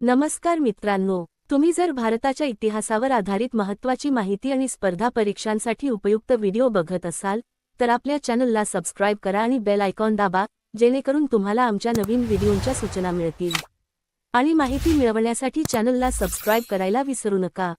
नमस्कार मित्रांनो तुम्ही जर भारताच्या इतिहासावर आधारित महत्त्वाची माहिती आणि स्पर्धा परीक्षांसाठी उपयुक्त व्हिडिओ बघत असाल तर आपल्या चॅनलला सबस्क्राईब करा आणि बेल आयकॉन दाबा जेणेकरून तुम्हाला आमच्या नवीन व्हिडिओंच्या सूचना मिळतील. आणि माहिती मिळवण्यासाठी चॅनलला सबस्क्राईब करायला विसरू नका.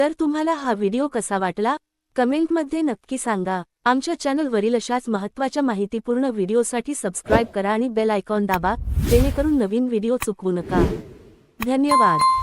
तर तुम्हाला हा व्हिडिओ कसा वाटला? कमेंटमध्ये नक्की सांगा. आमच्या चॅनलवरील अशाच महत्त्वाच्या माहितीपूर्ण व्हिडिओसाठी सबस्क्राईब करा आणि बेल आयकॉन दाबा जेणेकरून नवीन व्हिडिओ चुकवू नका. धन्यवाद.